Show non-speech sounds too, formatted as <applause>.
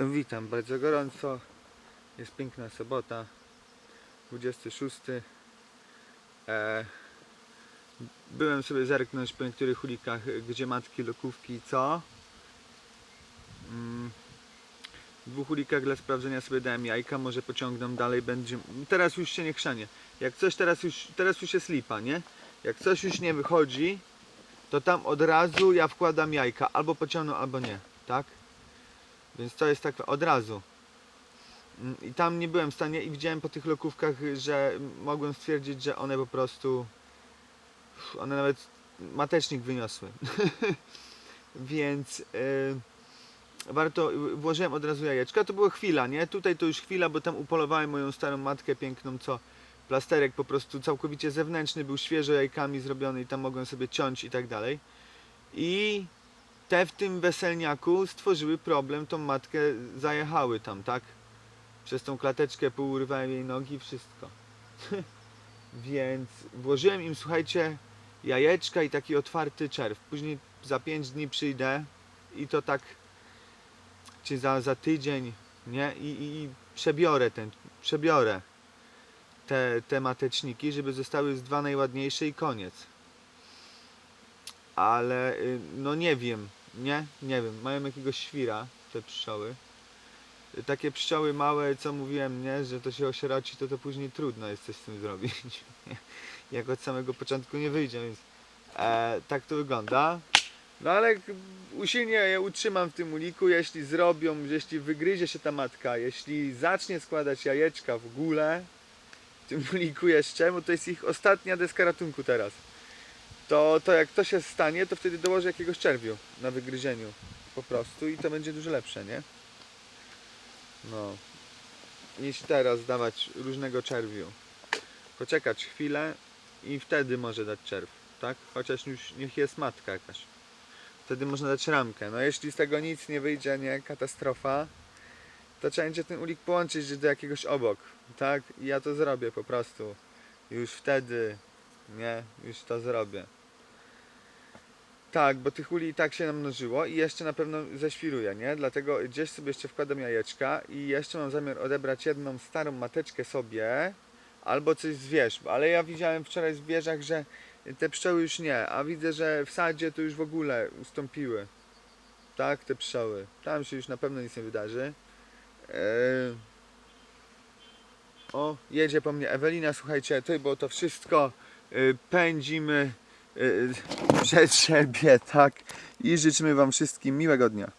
Witam bardzo gorąco. Jest piękna sobota, 26. E, byłem sobie zerknąć po niektórych ulikach, gdzie matki lokówki i co. Mm, w dwóch ulikach dla sprawdzenia sobie dałem jajka, może pociągną dalej, będzie... Teraz już się nie chrzanie. Jak coś teraz już, teraz już jest lipa, nie? Jak coś już nie wychodzi, to tam od razu ja wkładam jajka. Albo pociągną, albo nie, tak? Więc to jest tak od razu. Mm, I tam nie byłem w stanie i widziałem po tych lokówkach, że mogłem stwierdzić, że one po prostu. One nawet matecznik wyniosły. <laughs> Więc yy, warto. Włożyłem od razu jajeczka. To była chwila, nie? Tutaj to już chwila, bo tam upolowałem moją starą matkę piękną, co plasterek po prostu całkowicie zewnętrzny był świeżo jajkami zrobiony i tam mogłem sobie ciąć i tak dalej. I te w tym weselniaku stworzyły problem, tą matkę zajechały tam, tak? Przez tą klateczkę pourwałem jej nogi, wszystko. <laughs> Więc włożyłem im, słuchajcie, jajeczka i taki otwarty czerw. Później za 5 dni przyjdę i to tak, czy za, za tydzień, nie? I, i, i przebiorę ten, przebiorę te, te mateczniki, żeby zostały z dwa najładniejsze i koniec. Ale y, no nie wiem, nie, nie wiem, mają jakiegoś świra te pszczoły. Takie pszczoły małe, co mówiłem, nie, że to się osieroci, to to później trudno jest coś z tym zrobić. <laughs> Jak od samego początku nie wyjdzie, więc e, tak to wygląda. No ale usilnie je utrzymam w tym uliku, jeśli zrobią, jeśli wygryzie się ta matka, jeśli zacznie składać jajeczka w ogóle, w tym <laughs> uliku jeszcze, bo to jest ich ostatnia deska ratunku teraz to, to jak to się stanie, to wtedy dołożę jakiegoś czerwiu na wygryzieniu po prostu i to będzie dużo lepsze, nie? No. Niż teraz dawać różnego czerwiu. Poczekać chwilę i wtedy może dać czerw, tak? Chociaż już niech jest matka jakaś. Wtedy można dać ramkę. No jeśli z tego nic nie wyjdzie, nie? Katastrofa, to trzeba będzie ten ulik połączyć do jakiegoś obok, tak? I ja to zrobię po prostu. Już wtedy nie, już to zrobię. Tak, bo tych uli i tak się namnożyło i jeszcze na pewno zeświruję, nie? Dlatego gdzieś sobie jeszcze wkładam jajeczka i jeszcze mam zamiar odebrać jedną starą mateczkę sobie albo coś z wież, ale ja widziałem wczoraj w wieżach, że te pszczoły już nie, a widzę, że w sadzie to już w ogóle ustąpiły. Tak, te pszczoły. Tam się już na pewno nic nie wydarzy. Eee... O, jedzie po mnie Ewelina, słuchajcie, to było to wszystko. Y, Pędzimy <laughs> przed siebie, tak? I życzymy Wam wszystkim miłego dnia.